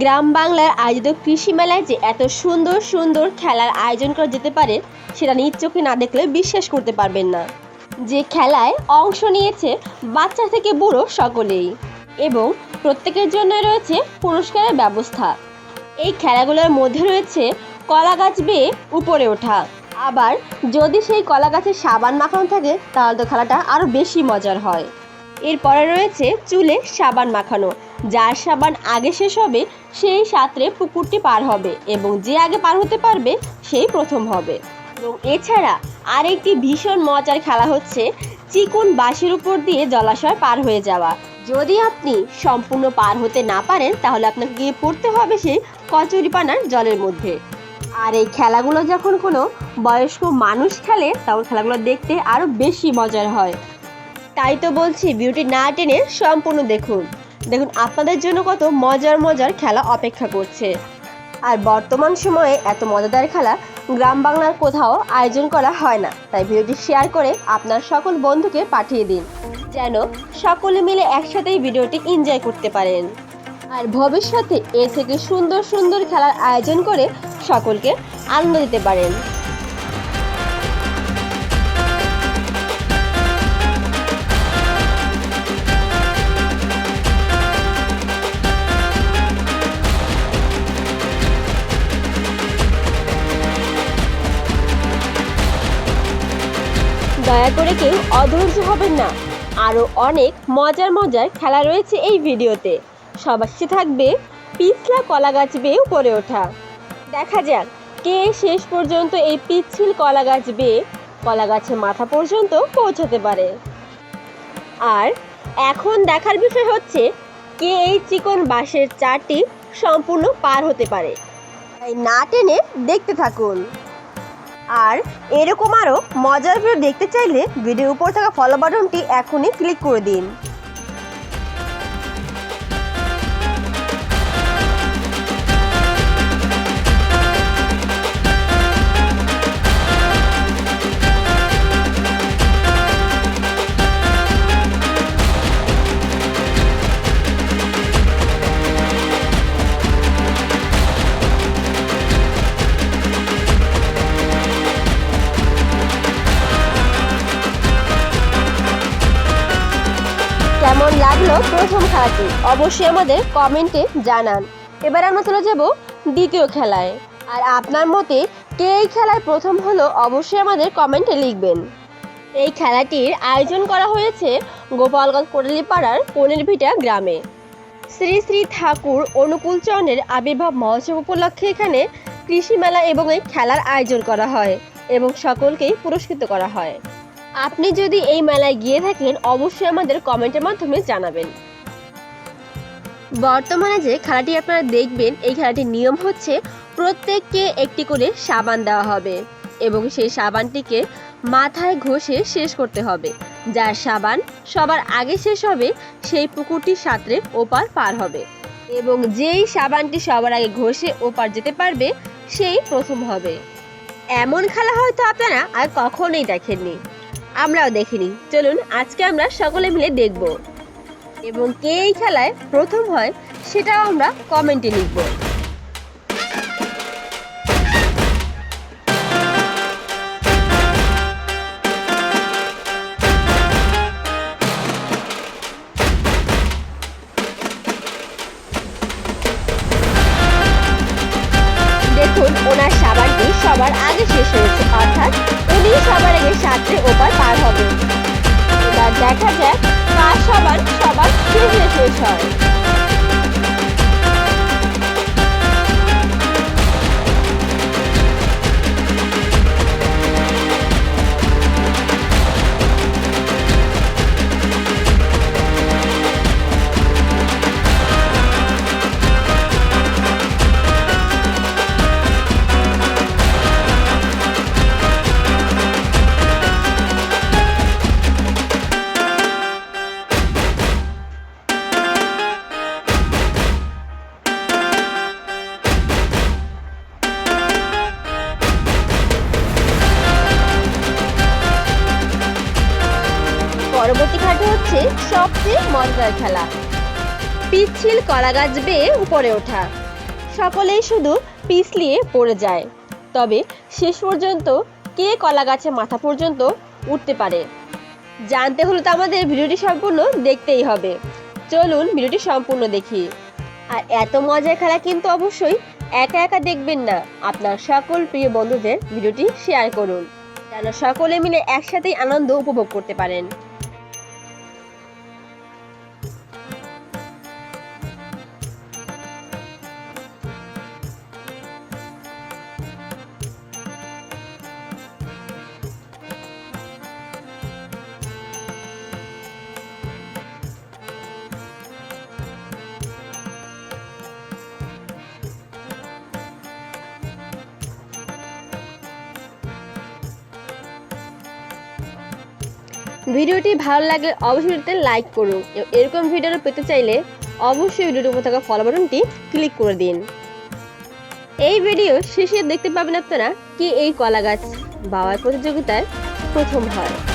গ্রাম বাংলার আয়োজিত কৃষি মেলায় যে এত সুন্দর সুন্দর খেলার আয়োজন করা যেতে পারে, সেটা নিজ চোখে না দেখলে বিশ্বাস করতে পারবেন না। যে খেলায় অংশ নিয়েছে বাচ্চা থেকে বুড়ো সকলেই এবং প্রত্যেকের জন্য রয়েছে পুরস্কারের ব্যবস্থা। এই খেলাগুলোর মধ্যে রয়েছে কলা গাছ বেয়ে উপরে ওঠা। আবার যদি সেই কলা গাছে সাবান মাখানো থাকে, তাহলে তো খেলাটা আরও বেশি মজার হয়। এরপরে রয়েছে চুলে সাবান মাখানো। যার সাবান আগে শেষ হবে, সেই সাঁতরে পুকুরটি পার হবে এবং যে আগে পার হতে পারবে, সেই প্রথম হবে। এবং এছাড়া আরেকটি ভীষণ মজার খেলা হচ্ছে চিকন বাঁশের উপর দিয়ে জলাশয় পার হয়ে যাওয়া। যদি আপনি সম্পূর্ণ পার হতে না পারেন, তাহলে আপনাকে গিয়ে পড়তে হবে সেই কচুরিপানার জলের মধ্যে। আর এই খেলাগুলো যখন কোনো বয়স্ক মানুষ খেলে, তখন খেলাগুলো দেখতে আরও বেশি মজার হয়। তাই তো বলছি বিউটি না টেনে সম্পূর্ণ দেখুন। দেখুন, আপনাদের জন্য কত মজার মজার খেলা অপেক্ষা করছে। আর বর্তমান সময়ে এত মজাদার খেলা গ্রাম বাংলার কোথাও আয়োজন করা হয় না। তাই ভিডিওটি শেয়ার করে আপনার সকল বন্ধুকে পাঠিয়ে দিন, যেন সকলে মিলে একসাথেই ভিডিওটি এনজয় করতে পারেন। আর ভবিষ্যতে এ থেকে সুন্দর সুন্দর খেলার আয়োজন করে সকলকে আনন্দ দিতে পারেন। দয়া করে কেউ অধৈর্য হবেন না। আরও অনেক মজার মজার খেলা রয়েছে এই ভিডিওতে। সবার থাকবে পিছলা কলা গাছ বেয়ে উপরে ওঠা। দেখা যাক কে শেষ পর্যন্ত এই পিচ্ছিল কলা গাছ বেয়ে কলা গাছের মাথা পর্যন্ত পৌঁছাতে পারে। আর এখন দেখার বিষয় হচ্ছে কে এই চিকন বাঁশের চারটি সম্পূর্ণ পার হতে পারে। তাই না টেনে দেখতে থাকুন। আর এরকম আরও মজার ভিডিও দেখতে চাইলে ভিডিওর উপর থাকা ফলো বাটনটি এখনই ক্লিক করে দিন। কেমন লাগল প্রথম খেলাটি? অবশ্যই আমাদের কমেন্টে জানান। এবার আমরা চলে যাব দ্বিতীয় খেলায়। আর আপনার মতে কে এই খেলায় প্রথম হলো অবশ্যই আমাদের কমেন্টে লিখবেন। এই খেলাটির আয়োজন করা হয়েছে গোপালগঞ্জ কোটালীপাড়ার পনেরভিটা গ্রামে। শ্রী শ্রী ঠাকুর অনুকূল চন্দ্রের আবির্ভাব মহোৎসব উপলক্ষে এখানে কৃষি মেলা এবং এই খেলার আয়োজন করা হয় এবং সকলকেই পুরস্কৃত করা হয়। আপনি যদি এই মেলায় গিয়ে থাকেন, অবশ্যই আমাদের কমেন্টের মাধ্যমে জানাবেন। বর্তমানে যে খেলাটি আপনারা দেখবেন, এই খেলাটির নিয়ম হচ্ছে প্রত্যেককে একটি করে সাবান দেওয়া হবে এবং সেই সাবানটিকে মাথায় ঘষে শেষ করতে হবে। যার সাবান সবার আগে শেষ হবে, সেই পুকুরটির সাঁতরে ওপার পার হবে এবং যেই সাবানটি সবার আগে ঘষে ওপার যেতে পারবে, সেই প্রথম হবে। এমন খেলা হয়তো আপনারা আর কখনোই দেখেননি। আমরাও দেখিনি। চলুন, আজকে আমরা সকলে মিলে দেখব। এবং কে এই খেলায় প্রথম হয়, সেটাও আমরা কমেন্টে লিখব। দেখুন, ওনার সাবানটি সবার আগে শেষ হয়েছে, অর্থাৎ উনি সবার আগে সাঁতরে পরবর্তী খেলাটি হচ্ছে সবচেয়ে মজার খেলা। পিচ্ছিল কলা গাছ বেয়ে উপরে ওঠা। সকলেই শুধু পিছলিয়ে পড়ে যায়। তবে শেষ পর্যন্ত কে কলা গাছে মাথা পর্যন্ত উঠতে পারে? জানতে হলে তো আমাদের ভিডিওটি সম্পূর্ণ দেখতেই হবে। চলুন ভিডিওটি সম্পূর্ণ দেখি। আর এত মজার খেলা কিন্তু অবশ্যই একা একা দেখবেন না। আপনার সকল প্রিয় বন্ধুদের ভিডিওটি শেয়ার করুন। যেন সকলে মিলে একসাথেই আনন্দ উপভোগ করতে পারেন। ভিডিওটি ভালো লাগলে অবশ্যই ভিডিওতে লাইক করুন। এরকম ভিডিও পেতে চাইলে অবশ্যই ভিডিওটির উপর থাকা ফলো বাটনটি ক্লিক করে দিন। এই ভিডিও শেষে দেখতে পাবেন আপনারা কি এই কলা গাছ বাবার প্রতিযোগিতায় প্রথম হয়।